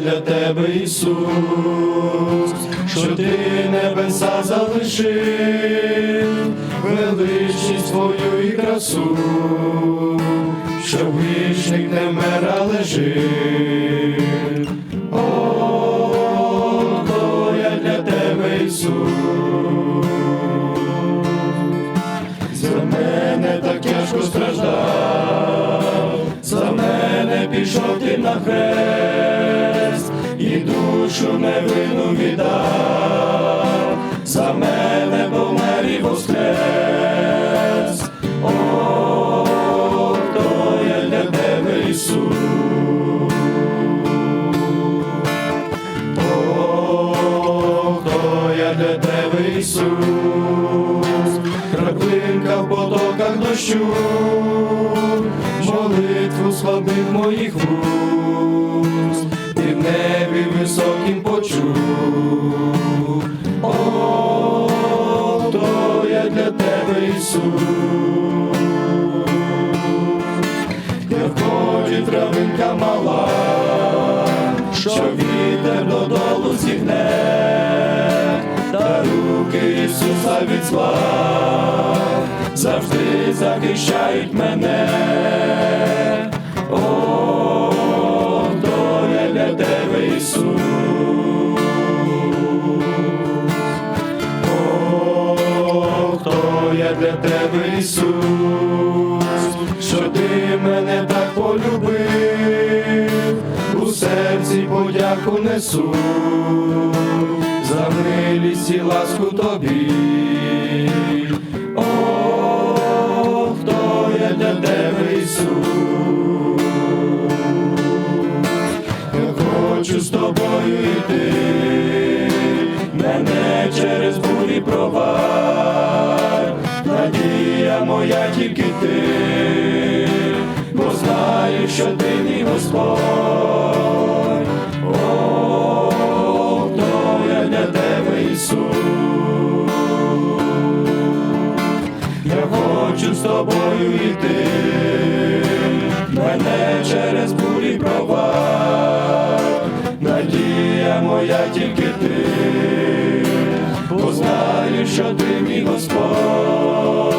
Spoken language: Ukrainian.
тебе, Ісус, що ти небеса залишив, величність твою і красу, що вічник не вмер, але. О, то я для тебе, Ісус. За мене так тяжко страждав, за мене пішов ти на хрест, душу невинну віддав, за мене помер і воскрес. О, хто я для тебе, Ісус. О, хто я для тебе, Ісус, краплинка в потоках дощу, молитву слабих моїх вуст, ти в небі високим почув. О, хто я для тебе, Ісус. Я ході травинка мала, що вітер додолу зігне, та руки Ісуса від зла завжди захищають мене. Тебе, Ісус. О, хто я для тебе, Ісус, що ти мене так полюбив, у серці подяку несу, за милість і ласку тобі. Хочу з тобою йти, мене через бурі проваль, надія моя тільки ти, бо знаю, що ти мій Господь. О, хто я для тебе, Ісус. Я хочу з тобою йти, мене через бурі проваль, моя тільки ти, бо знаю, що ти мій Господь.